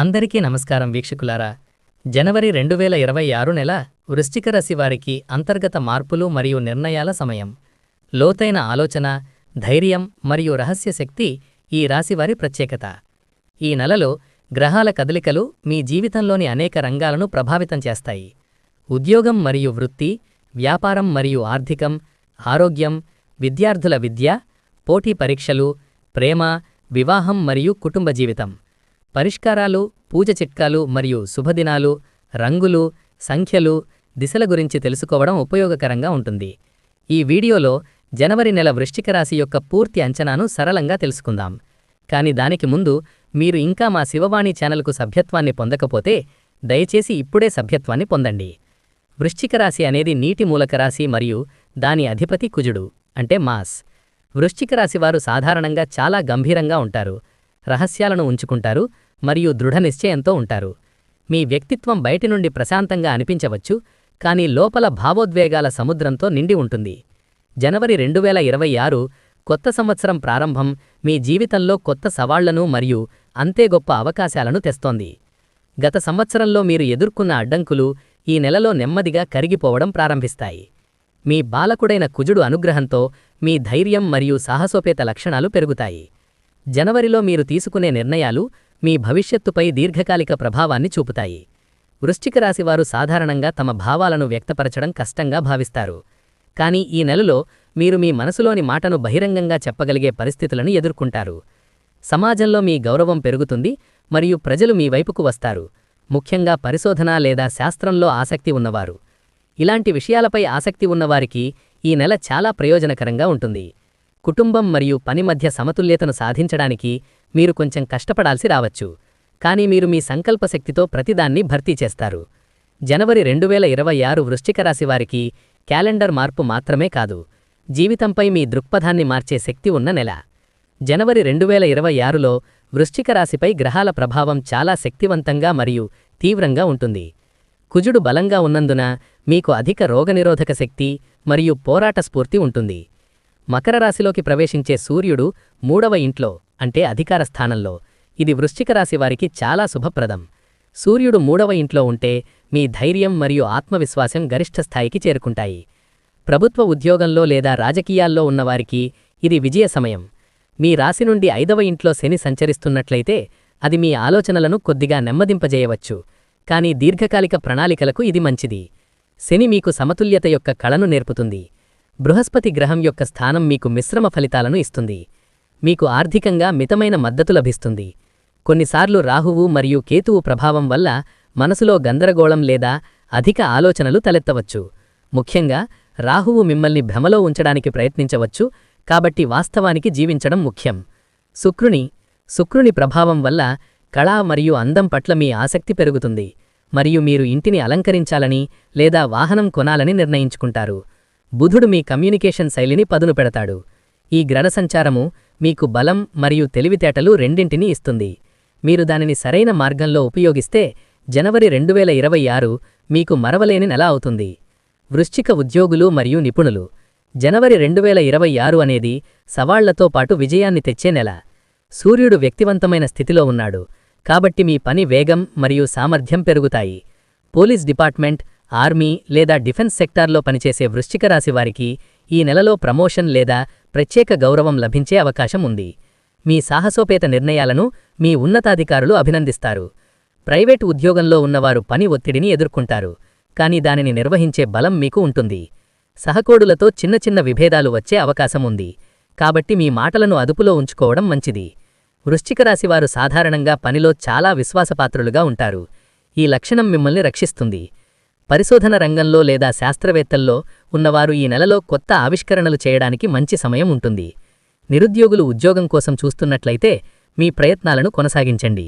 అందరికీ నమస్కారం వీక్షకులారా. జనవరి రెండు వేల ఇరవై ఆరు నెల వృశ్చిక రాశి వారికి అంతర్గత మార్పులు మరియు నిర్ణయాల సమయం. లోతైన ఆలోచన ధైర్యం మరియు రహస్య శక్తి ఈ రాశివారి ప్రత్యేకత. ఈ నెలలో గ్రహాల కదలికలు మీ జీవితంలోని అనేక రంగాలను ప్రభావితం చేస్తాయి. ఉద్యోగం మరియు వృత్తి వ్యాపారం మరియు ఆర్థికం ఆరోగ్యం విద్యార్థుల విద్య పోటీ పరీక్షలు ప్రేమ వివాహం మరియు కుటుంబ జీవితం. పరిష్కారాలు పూజ చిట్కాలు మరియు శుభదినాలు రంగులు సంఖ్యలు దిశల గురించి తెలుసుకోవడం ఉపయోగకరంగా ఉంటుంది. ఈ వీడియోలో జనవరి నెల వృష్టిక రాశి యొక్క పూర్తి అంచనాను సరళంగా తెలుసుకుందాం. కానీ దానికి ముందు మీరు ఇంకా మా శివవాణి ఛానల్కు సభ్యత్వాన్ని పొందకపోతే దయచేసి ఇప్పుడే సభ్యత్వాన్ని పొందండి. వృశ్చిక రాశి అనేది నీటి మూలక రాశి మరియు దాని అధిపతి కుజుడు అంటే మాస్. వృశ్చిక రాశివారు సాధారణంగా చాలా గంభీరంగా ఉంటారు. రహస్యాలను ఉంచుకుంటారు మరియు దృఢ నిశ్చయంతో ఉంటారు. మీ వ్యక్తిత్వం బయటి నుండి ప్రశాంతంగా అనిపించవచ్చు కానీ లోపల భావోద్వేగాల సముద్రంతో నిండి ఉంటుంది. జనవరి రెండు వేల ఇరవై ఆరు కొత్త సంవత్సరం ప్రారంభం మీ జీవితంలో కొత్త సవాళ్ళను మరియు అంతే గొప్ప అవకాశాలను తెస్తోంది. గత సంవత్సరంలో మీరు ఎదుర్కొన్న అడ్డంకులు ఈ నెలలో నెమ్మదిగా కరిగిపోవడం ప్రారంభిస్తాయి. మీ బాలకుడైన కుజుడు అనుగ్రహంతో మీ ధైర్యం మరియు సాహసోపేత లక్షణాలు పెరుగుతాయి. జనవరిలో మీరు తీసుకునే నిర్ణయాలు మీ భవిష్యత్తుపై దీర్ఘకాలిక ప్రభావాన్ని చూపుతాయి. వృశ్చిక రాశివారు సాధారణంగా తమ భావాలను వ్యక్తపరచడం కష్టంగా భావిస్తారు. కానీ ఈ నెలలో మీరు మీ మనసులోని మాటను బహిరంగంగా చెప్పగలిగే పరిస్థితులను ఎదుర్కొంటారు. సమాజంలో మీ గౌరవం పెరుగుతుంది మరియు ప్రజలు మీ వైపుకు వస్తారు. ముఖ్యంగా పరిశోధన లేదా శాస్త్రంలో ఆసక్తి ఉన్నవారు. ఇలాంటి విషయాలపై ఆసక్తి ఉన్నవారికి ఈ నెల చాలా ప్రయోజనకరంగా ఉంటుంది. కుటుంబం మరియు పని మధ్య సమతుల్యతను సాధించడానికి మీరు కొంచెం కష్టపడాల్సి రావచ్చు. కానీ మీరు మీ సంకల్పశక్తితో ప్రతిదాన్ని భర్తీ చేస్తారు. జనవరి రెండు వేల ఇరవై ఆరు వృశ్చిక రాశి వారికి క్యాలెండర్ మార్పు మాత్రమే కాదు. జీవితంపై మీ దృక్పథాన్ని మార్చే శక్తి ఉన్న నెల. జనవరి రెండు వేల ఇరవై ఆరులో వృశ్చిక రాశిపై గ్రహాల ప్రభావం చాలా శక్తివంతంగా మరియు తీవ్రంగా ఉంటుంది. కుజుడు బలంగా ఉన్నందున మీకు అధిక రోగనిరోధక శక్తి మరియు పోరాట స్ఫూర్తి ఉంటుంది. మకర రాశిలోకి ప్రవేశించే సూర్యుడు మూడవ ఇంట్లో అంటే అధికార స్థానంలో. ఇది వృశ్చిక రాశి వారికి చాలా శుభప్రదం. సూర్యుడు మూడవ ఇంట్లో ఉంటే మీ ధైర్యం మరియు ఆత్మవిశ్వాసం గరిష్ట స్థాయికి చేరుకుంటాయి. ప్రభుత్వ ఉద్యోగంలో లేదా రాజకీయాల్లో ఉన్నవారికి ఇది విజయ సమయం. మీ రాశి నుండి ఐదవ ఇంట్లో శని సంచరిస్తున్నట్లయితే అది మీ ఆలోచనలను కొద్దిగా నెమ్మదింపజేయవచ్చు. కానీ దీర్ఘకాలిక ప్రణాళికలకు ఇది మంచిది. శని మీకు సమతుల్యత యొక్క కళను నేర్పుతుంది. బృహస్పతి గ్రహం యొక్క స్థానం మీకు మిశ్రమ ఫలితాలను ఇస్తుంది. మీకు ఆర్థికంగా మితమైన మద్దతు లభిస్తుంది. కొన్నిసార్లు రాహువు మరియు కేతువు ప్రభావం వల్ల మనసులో గందరగోళం లేదా అధిక ఆలోచనలు తలెత్తవచ్చు. ముఖ్యంగా రాహువు మిమ్మల్ని భ్రమలో ఉంచడానికి ప్రయత్నించవచ్చు కాబట్టి వాస్తవానికి జీవించడం ముఖ్యం. శుక్రుని శుక్రుని ప్రభావం వల్ల కళ మరియు అందం పట్ల మీ ఆసక్తి పెరుగుతుంది. మరియు మీరు ఇంటిని అలంకరించాలని లేదా వాహనం కొనాలని నిర్ణయించుకుంటారు. బుధుడు మీ కమ్యూనికేషన్ శైలిని పదును పెడతాడు. ఈ గ్రహ సంచారము మీకు బలం మరియు తెలివితేటలు రెండింటినీ ఇస్తుంది. మీరు దానిని సరైన మార్గంలో ఉపయోగిస్తే జనవరి రెండు వేల ఇరవై ఆరు మీకు మరవలేని నెల అవుతుంది. వృశ్చిక ఉద్యోగులు మరియు నిపుణులు. జనవరి రెండు వేల ఇరవై ఆరు అనేది సవాళ్ళతో పాటు విజయాన్ని తెచ్చే నెల. సూర్యుడు వ్యక్తివంతమైన స్థితిలో ఉన్నాడు. కాబట్టి మీ పని వేగం మరియు సామర్థ్యం పెరుగుతాయి. పోలీస్ డిపార్ట్మెంట్ ఆర్మీ లేదా డిఫెన్స్ సెక్టార్లో పనిచేసే వృశ్చిక రాశి వారికి ఈ నెలలో ప్రమోషన్ లేదా ప్రత్యేక గౌరవం లభించే అవకాశం ఉంది. మీ సాహసోపేత నిర్ణయాలను మీ ఉన్నతాధికారులు అభినందిస్తారు. ప్రైవేటు ఉద్యోగంలో ఉన్నవారు పని ఒత్తిడిని ఎదుర్కొంటారు. కానీ దానిని నిర్వహించే బలం మీకు ఉంటుంది. సహకోడులతో చిన్న చిన్న విభేదాలు వచ్చే అవకాశం ఉంది. కాబట్టి మీ మాటలను అదుపులో ఉంచుకోవడం మంచిది. వృశ్చిక రాశివారు సాధారణంగా పనిలో చాలా విశ్వాసపాత్రులుగా ఉంటారు. ఈ లక్షణం మిమ్మల్ని రక్షిస్తుంది. పరిశోధన రంగంలో లేదా శాస్త్రవేత్తల్లో ఉన్నవారు ఈ నెలలో కొత్త ఆవిష్కరణలు చేయడానికి మంచి సమయం ఉంటుంది. నిరుద్యోగులు ఉద్యోగం కోసం చూస్తున్నట్లయితే మీ ప్రయత్నాలను కొనసాగించండి.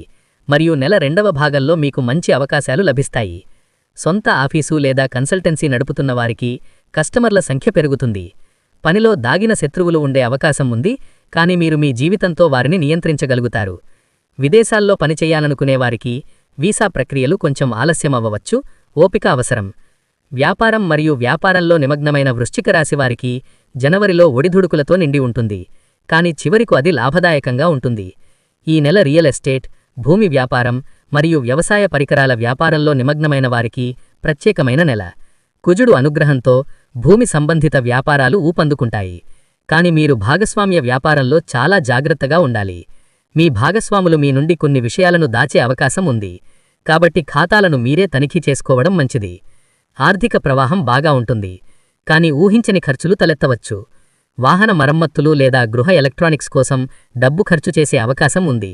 మరియు నెల రెండవ భాగంలో మీకు మంచి అవకాశాలు లభిస్తాయి. సొంత ఆఫీసు లేదా కన్సల్టెన్సీ నడుపుతున్న వారికి కస్టమర్ల సంఖ్య పెరుగుతుంది. పనిలో దాగిన శత్రువులు ఉండే అవకాశం ఉంది కానీ మీరు మీ జీవితంతో వారిని నియంత్రించగలుగుతారు. విదేశాల్లో పనిచేయాలనుకునేవారికి వీసా ప్రక్రియలు కొంచెం ఆలస్యమవ్వవచ్చు ఓపిక అవసరం. వ్యాపారం మరియు వ్యాపారంలో నిమగ్నమైన వృశ్చిక రాశివారికి జనవరిలో ఒడిదుడుకులతో నిండి ఉంటుంది. కానీ చివరికు అది లాభదాయకంగా ఉంటుంది. ఈ నెల రియల్ ఎస్టేట్ భూమి వ్యాపారం మరియు వ్యవసాయ పరికరాల వ్యాపారంలో నిమగ్నమైన వారికి ప్రత్యేకమైన నెల. కుజుడు అనుగ్రహంతో భూమి సంబంధిత వ్యాపారాలు ఊపందుకుంటాయి. కాని మీరు భాగస్వామ్య వ్యాపారంలో చాలా జాగ్రత్తగా ఉండాలి. మీ భాగస్వాములు మీ నుండి కొన్ని విషయాలను దాచే అవకాశం ఉంది. కాబట్టి ఖాతాలను మీరే తనిఖీ చేసుకోవడం మంచిది. ఆర్థిక ప్రవాహం బాగా ఉంటుంది. కానీ ఊహించని ఖర్చులు తలెత్తవచ్చు. వాహన మరమ్మత్తులు లేదా గృహ ఎలక్ట్రానిక్స్ కోసం డబ్బు ఖర్చు చేసే అవకాశం ఉంది.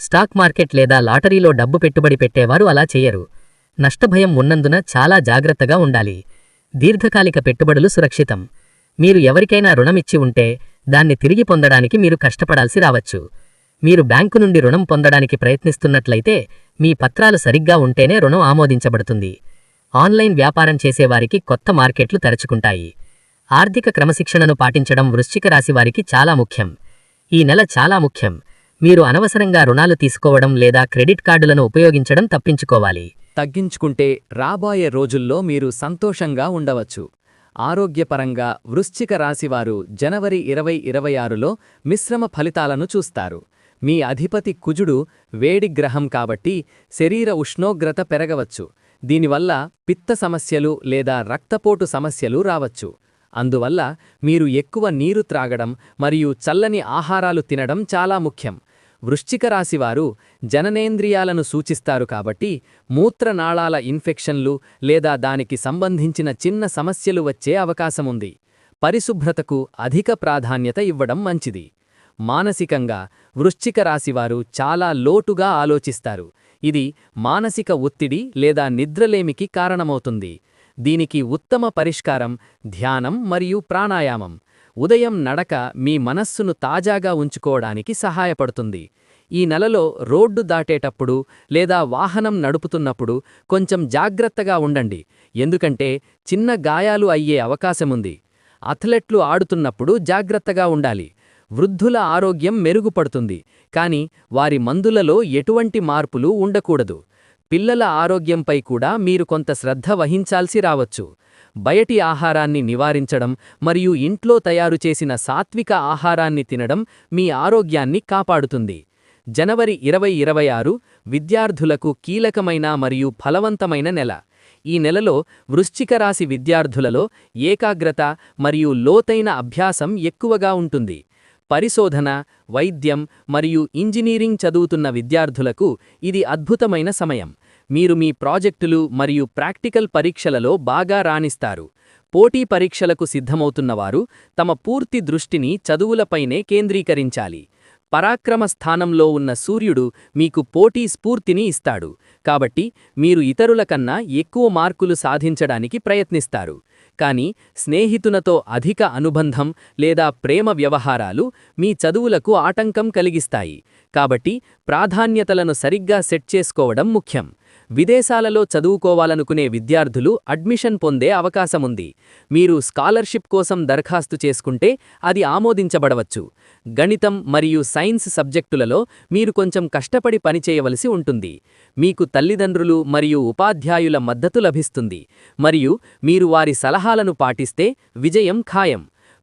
స్టాక్ మార్కెట్ లేదా లాటరీలో డబ్బు పెట్టుబడి పెట్టేవారు అలా చేయరు. నష్టభయం ఉన్నందున చాలా జాగ్రత్తగా ఉండాలి. దీర్ఘకాలిక పెట్టుబడులు సురక్షితం. మీరు ఎవరికైనా రుణమిచ్చి ఉంటే దాన్ని తిరిగి పొందడానికి మీరు కష్టపడాల్సి రావచ్చు. మీరు బ్యాంకు నుండి రుణం పొందడానికి ప్రయత్నిస్తున్నట్లయితే మీ పత్రాలు సరిగ్గా ఉంటేనే రుణం ఆమోదించబడుతుంది. ఆన్లైన్ వ్యాపారం చేసేవారికి కొత్త మార్కెట్లు తెరచుకుంటాయి. ఆర్థిక క్రమశిక్షణను పాటించడం వృశ్చిక రాశి వారికి చాలా ముఖ్యం. ఈ నెల చాలా ముఖ్యం. మీరు అనవసరంగా రుణాలు తీసుకోవడం లేదా క్రెడిట్ కార్డులను ఉపయోగించడం తప్పించుకోవాలి. తగ్గించుకుంటే రాబోయే రోజుల్లో మీరు సంతోషంగా ఉండవచ్చు. ఆరోగ్యపరంగా వృశ్చిక రాశివారు జనవరి ఇరవై ఇరవై ఆరులో మిశ్రమ ఫలితాలను చూస్తారు. మీ అధిపతి కుజుడు వేడి గ్రహం కాబట్టి శరీర ఉష్ణోగ్రత పెరగవచ్చు. దీనివల్ల పిత్త సమస్యలు లేదా రక్తపోటు సమస్యలు రావచ్చు. అందువల్ల మీరు ఎక్కువ నీరు త్రాగడం మరియు చల్లని ఆహారాలు తినడం చాలా ముఖ్యం. వృశ్చిక రాశివారు జననేంద్రియాలను సూచిస్తారు కాబట్టి మూత్రనాళాల ఇన్ఫెక్షన్లు లేదా దానికి సంబంధించిన చిన్న సమస్యలు వచ్చే అవకాశముంది. పరిశుభ్రతకు అధిక ప్రాధాన్యత ఇవ్వడం మంచిది. మానసికంగా వృశ్చిక రాశివారు చాలా లోటుగా ఆలోచిస్తారు. ఇది మానసిక ఒత్తిడి లేదా నిద్రలేమికి కారణమవుతుంది. దీనికి ఉత్తమ పరిష్కారం ధ్యానం మరియు ప్రాణాయామం. ఉదయం నడక మీ మనస్సును తాజాగా ఉంచుకోవడానికి సహాయపడుతుంది. ఈ నెలలో రోడ్డు దాటేటప్పుడు లేదా వాహనం నడుపుతున్నప్పుడు కొంచెం జాగ్రత్తగా ఉండండి. ఎందుకంటే చిన్న గాయాలు అయ్యే అవకాశముంది. అథ్లెట్లు ఆడుతున్నప్పుడు జాగ్రత్తగా ఉండాలి. వృద్ధుల ఆరోగ్యం మెరుగుపడుతుంది. కాని వారి మందులలో ఎటువంటి మార్పులు ఉండకూడదు. పిల్లల ఆరోగ్యంపై కూడా మీరు కొంత శ్రద్ధ వహించాల్సి రావచ్చు. బయటి ఆహారాన్ని నివారించడం మరియు ఇంట్లో తయారు చేసిన సాత్విక ఆహారాన్ని తినడం మీ ఆరోగ్యాన్ని కాపాడుతుంది. జనవరి ఇరవై ఇరవై ఆరు విద్యార్థులకు కీలకమైన మరియు ఫలవంతమైన నెల. ఈ నెలలో వృశ్చిక రాశి విద్యార్థులలో ఏకాగ్రత మరియు లోతైన అభ్యాసం ఎక్కువగా ఉంటుంది. పరిశోధన వైద్యం మరియు ఇంజనీరింగ్ చదువుతున్న విద్యార్థులకు ఇది అద్భుతమైన సమయం. మీరు మీ ప్రాజెక్టులు మరియు ప్రాక్టికల్ పరీక్షలలో బాగా రాణిస్తారు. పోటీ పరీక్షలకు సిద్ధమవుతున్నవారు తమ పూర్తి దృష్టిని చదువులపైనే కేంద్రీకరించాలి. పరాక్రమ స్థానంలో ఉన్న సూర్యుడు మీకు పోటీ స్ఫూర్తిని ఇస్తాడు. కాబట్టి మీరు ఇతరుల కన్నా ఎక్కువ మార్కులు సాధించడానికి ప్రయత్నిస్తారు. కానీ స్నేహితునతో అధిక అనుబంధం లేదా ప్రేమ వ్యవహారాలు మీ చదువులకు ఆటంకం కలిగిస్తాయి. కాబట్టి ప్రాధాన్యతలను సరిగ్గా సెట్ చేసుకోవడం ముఖ్యం. విదేశాలలో చదువుకోవాలనుకునే విద్యార్థులు అడ్మిషన్ పొందే అవకాశముంది. మీరు స్కాలర్షిప్ కోసం దరఖాస్తు చేసుకుంటే అది ఆమోదించబడవచ్చు. గణితం మరియు సైన్స్ సబ్జెక్టులలో మీరు కొంచెం కష్టపడి పనిచేయవలసి ఉంటుంది. మీకు తల్లిదండ్రులు మరియు ఉపాధ్యాయుల మద్దతు లభిస్తుంది. మరియు మీరు వారి సలహాలను పాటిస్తే విజయం ఖాయం.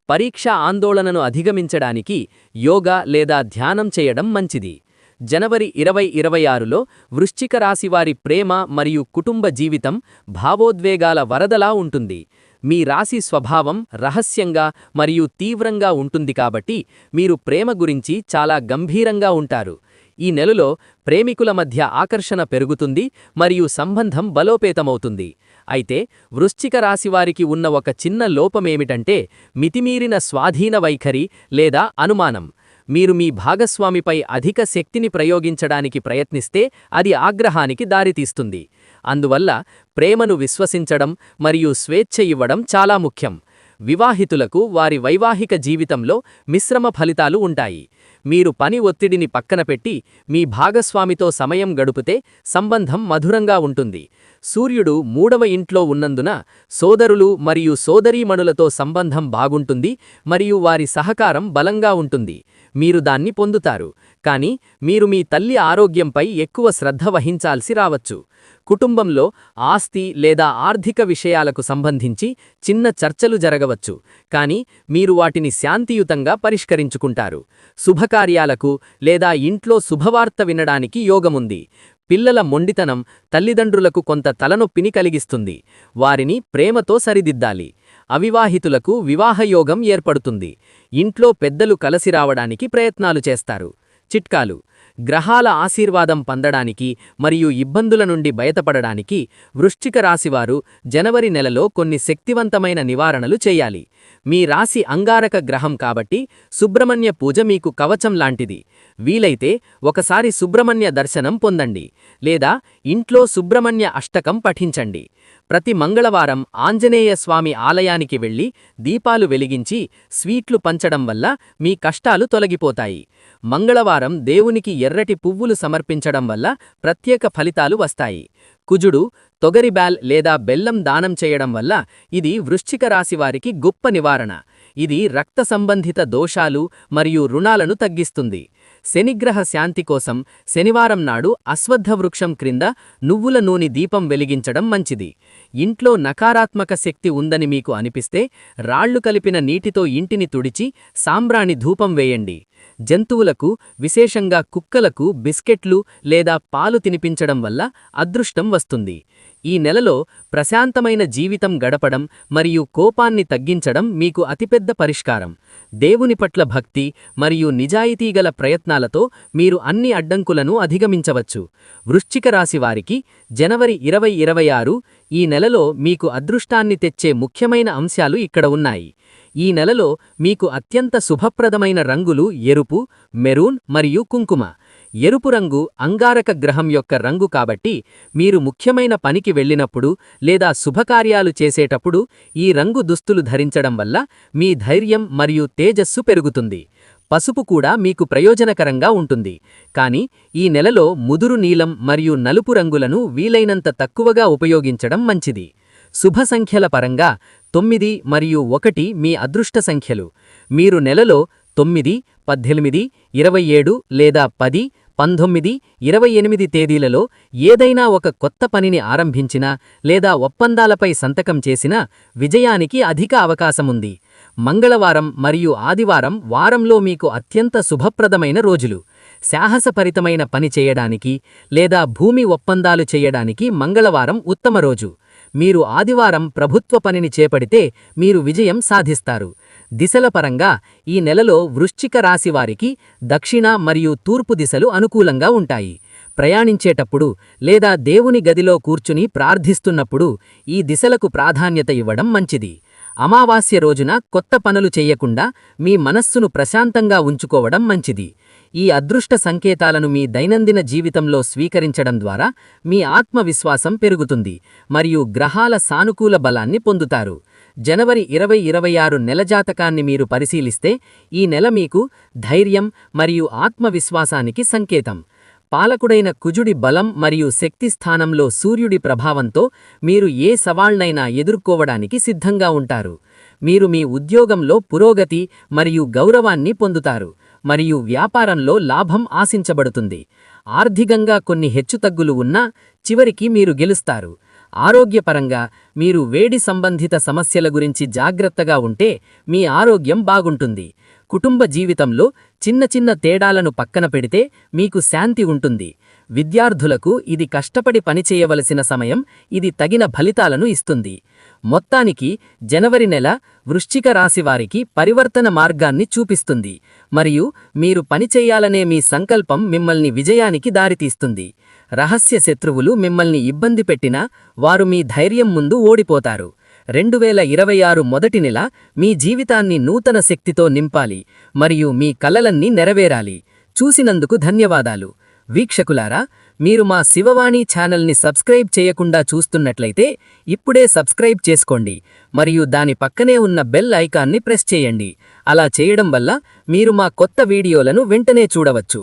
పరీక్ష ఆందోళనను అధిగమించడానికి యోగా లేదా ధ్యానం చేయడం మంచిది. జనవరి ఇరవై ఇరవై ఆరులో వృశ్చిక రాశివారి ప్రేమ మరియు కుటుంబ జీవితం భావోద్వేగాల వరదలా ఉంటుంది. మీ రాశి స్వభావం రహస్యంగా మరియు తీవ్రంగా ఉంటుంది కాబట్టి మీరు ప్రేమ గురించి చాలా గంభీరంగా ఉంటారు. ఈ నెలలో ప్రేమికుల మధ్య ఆకర్షణ పెరుగుతుంది మరియు సంబంధం బలోపేతమవుతుంది. అయితే వృశ్చిక రాశివారికి ఉన్న ఒక చిన్న లోపమేమిటంటే మితిమీరిన స్వాధీన వైఖరి లేదా అనుమానం. మీరు మీ భాగస్వామిపై అధిక శక్తిని ప్రయోగించడానికి ప్రయత్నిస్తే అది ఆగ్రహానికి దారితీస్తుంది. అందువల్ల ప్రేమను విశ్వసించడం మరియు స్వేచ్ఛ ఇవ్వడం చాలా ముఖ్యం. వివాహితులకు వారి వైవాహిక జీవితంలో మిశ్రమ ఫలితాలు ఉంటాయి. మీరు పని ఒత్తిడిని పక్కన పెట్టి మీ భాగస్వామితో సమయం గడుపుతే సంబంధం మధురంగా ఉంటుంది. సూర్యుడు మూడవ ఇంట్లో ఉన్నందున సోదరులు మరియు సోదరీమణులతో సంబంధం బాగుంటుంది మరియు వారి సహకారం బలంగా ఉంటుంది. మీరు దాన్ని పొందుతారు. కానీ మీరు మీ తల్లి ఆరోగ్యంపై ఎక్కువ శ్రద్ధ వహించాల్సి రావచ్చు. కుటుంబంలో ఆస్తి లేదా ఆర్థిక విషయాలకు సంబంధించి చిన్న చర్చలు జరగవచ్చు కానీ మీరు వాటిని శాంతియుతంగా పరిష్కరించుకుంటారు. శుభకార్యాలకు లేదా ఇంట్లో శుభవార్త వినడానికి యోగముంది. పిల్లల మొండితనం తల్లిదండ్రులకు కొంత తలనొప్పిని కలిగిస్తుంది. వారిని ప్రేమతో సరిదిద్దాలి. అవివాహితులకు వివాహయోగం ఏర్పడుతుంది. ఇంట్లో పెద్దలు కలసి రావడానికి ప్రయత్నాలు చేస్తారు. చిట్కాలు. గ్రహాల ఆశీర్వాదం పొందడానికి మరియు ఇబ్బందుల నుండి బయటపడడానికి వృశ్చిక రాశివారు జనవరి నెలలో కొన్ని శక్తివంతమైన నివారణలు చేయాలి. మీ రాశి అంగారక గ్రహం కాబట్టి సుబ్రహ్మణ్య పూజ మీకు కవచం లాంటిది. వీలైతే ఒకసారి సుబ్రహ్మణ్య దర్శనం పొందండి. లేదా ఇంట్లో సుబ్రహ్మణ్య అష్టకం పఠించండి. ప్రతి మంగళవారం ఆంజనేయ స్వామి ఆలయానికి వెళ్ళి దీపాలు వెలిగించి స్వీట్లు పంచడం వల్ల మీ కష్టాలు తొలగిపోతాయి. మంగళవారం దేవునికి ఎర్రటి పువ్వులు సమర్పించడం వల్ల ప్రత్యేక ఫలితాలు వస్తాయి. కుజుడు తొగరిబ్యాల్ లేదా బెల్లం దానం చేయడం వల్ల ఇది వృశ్చిక రాశివారికి గొప్ప నివారణ. ఇది రక్త సంబంధిత దోషాలు మరియు రుణాలను తగ్గిస్తుంది. శనిగ్రహ శాంతి కోసం శనివారం నాడు అశ్వత్థ వృక్షం క్రింద నువ్వుల నూనె దీపం వెలిగించడం మంచిది. ఇంట్లో నకారాత్మక శక్తి ఉందని మీకు అనిపిస్తే రాళ్ళు కలిపిన నీటితో ఇంటిని తుడిచి సాంబ్రాణి ధూపం వేయండి. జంతువులకు విశేషంగా కుక్కలకు బిస్కెట్లు లేదా పాలు తినిపించడం వల్ల అదృష్టం వస్తుంది. ఈ నెలలో ప్రశాంతమైన జీవితం గడపడం మరియు కోపాన్ని తగ్గించడం మీకు అతిపెద్ద పరిష్కారం. దేవుని పట్ల భక్తి మరియు నిజాయితీగల ప్రయత్నాలతో మీరు అన్ని అడ్డంకులను అధిగమించవచ్చు. వృశ్చిక రాశి వారికి జనవరి ఇరవై ఇరవై ఆరు ఈ నెలలో మీకు అదృష్టాన్ని తెచ్చే ముఖ్యమైన అంశాలు ఇక్కడ ఉన్నాయి. ఈ నెలలో మీకు అత్యంత శుభప్రదమైన రంగులు ఎరుపు మెరూన్ మరియు కుంకుమ. ఎరుపు రంగు అంగారక గ్రహం యొక్క రంగు కాబట్టి మీరు ముఖ్యమైన పనికి వెళ్ళినప్పుడు లేదా శుభకార్యాలు చేసేటప్పుడు ఈ రంగు దుస్తులు ధరించడం వల్ల మీ ధైర్యం మరియు తేజస్సు పెరుగుతుంది. పసుపు కూడా మీకు ప్రయోజనకరంగా ఉంటుంది. కానీ ఈ నెలలో ముదురు నీలం మరియు నలుపు రంగులను వీలైనంత తక్కువగా ఉపయోగించడం మంచిది. శుభ సంఖ్యల పరంగా తొమ్మిది మరియు ఒకటి మీ అదృష్ట సంఖ్యలు. మీరు నెలలో తొమ్మిది పద్దెనిమిది ఇరవై ఏడు లేదా పది పంతొమ్మిది ఇరవై ఎనిమిది తేదీలలో ఏదైనా ఒక కొత్త పనిని ఆరంభించినా లేదా ఒప్పందాలపై సంతకం చేసినా విజయానికి అధిక అవకాశముంది. మంగళవారం మరియు ఆదివారం వారంలో మీకు అత్యంత శుభప్రదమైన రోజులు. సాహసపరితమైన పని చేయడానికి లేదా భూమి ఒప్పందాలు చేయడానికి మంగళవారం ఉత్తమ రోజు. మీరు ఆదివారం ప్రభుత్వ పనిని చేపడితే మీరు విజయం సాధిస్తారు. దిశల పరంగా ఈ నెలలో వృశ్చిక రాశివారికి దక్షిణ మరియు తూర్పు దిశలు అనుకూలంగా ఉంటాయి. ప్రయాణించేటప్పుడు లేదా దేవుని గదిలో కూర్చుని ప్రార్థిస్తున్నప్పుడు ఈ దిశలకు ప్రాధాన్యత ఇవ్వడం మంచిది. అమావాస్య రోజున కొత్త పనులు చెయ్యకుండా మీ మనస్సును ప్రశాంతంగా ఉంచుకోవడం మంచిది. ఈ అదృష్ట సంకేతాలను మీ దైనందిన జీవితంలో స్వీకరించడం ద్వారా మీ ఆత్మవిశ్వాసం పెరుగుతుంది. మరియు గ్రహాల సానుకూల బలాన్ని పొందుతారు. జనవరి ఇరవై ఇరవై ఆరు నెలజాతకాన్ని మీరు పరిశీలిస్తే ఈ నెల మీకు ధైర్యం మరియు ఆత్మవిశ్వాసానికి సంకేతం. పాలకుడైన కుజుడి బలం మరియు శక్తి స్థానంలో సూర్యుడి ప్రభావంతో మీరు ఏ సవాళ్నైనా ఎదుర్కోవడానికి సిద్ధంగా ఉంటారు. మీరు మీ ఉద్యోగంలో పురోగతి మరియు గౌరవాన్ని పొందుతారు మరియు వ్యాపారంలో లాభం ఆశించబడుతుంది. ఆర్థికంగా కొన్ని హెచ్చుతగ్గులు ఉన్నా చివరికి మీరు గెలుస్తారు. ఆరోగ్యపరంగా మీరు వేడి సంబంధిత సమస్యల గురించి జాగ్రత్తగా ఉంటే మీ ఆరోగ్యం బాగుంటుంది. కుటుంబ జీవితంలో చిన్న చిన్న తేడాలను పక్కన పెడితే మీకు శాంతి ఉంటుంది. విద్యార్థులకు ఇది కష్టపడి పనిచేయవలసిన సమయం ఇది తగిన ఫలితాలను ఇస్తుంది. మొత్తానికి జనవరి నెల వృశ్చిక రాశివారికి పరివర్తన మార్గాన్ని చూపిస్తుంది. మరియు మీరు పనిచేయాలనే మీ సంకల్పం మిమ్మల్ని విజయానికి దారితీస్తుంది. రహస్య శత్రువులు మిమ్మల్ని ఇబ్బంది పెట్టినా వారు మీ ధైర్యం ముందు ఓడిపోతారు. రెండు వేల ఇరవై ఆరు మొదటి నెల మీ జీవితాన్ని నూతన శక్తితో నింపాలి మరియు మీ కలలన్నీ నెరవేరాలి. చూసినందుకు ధన్యవాదాలు. వీక్షకులారా మీరు మా శివవాణి ఛానల్ని సబ్స్క్రైబ్ చేయకుండా చూస్తున్నట్లయితే ఇప్పుడే సబ్స్క్రైబ్ చేసుకోండి మరియు దాని పక్కనే ఉన్న బెల్ ఐకాన్ని ప్రెస్ చేయండి. అలా చేయడం వల్ల మీరు మా కొత్త వీడియోలను వెంటనే చూడవచ్చు.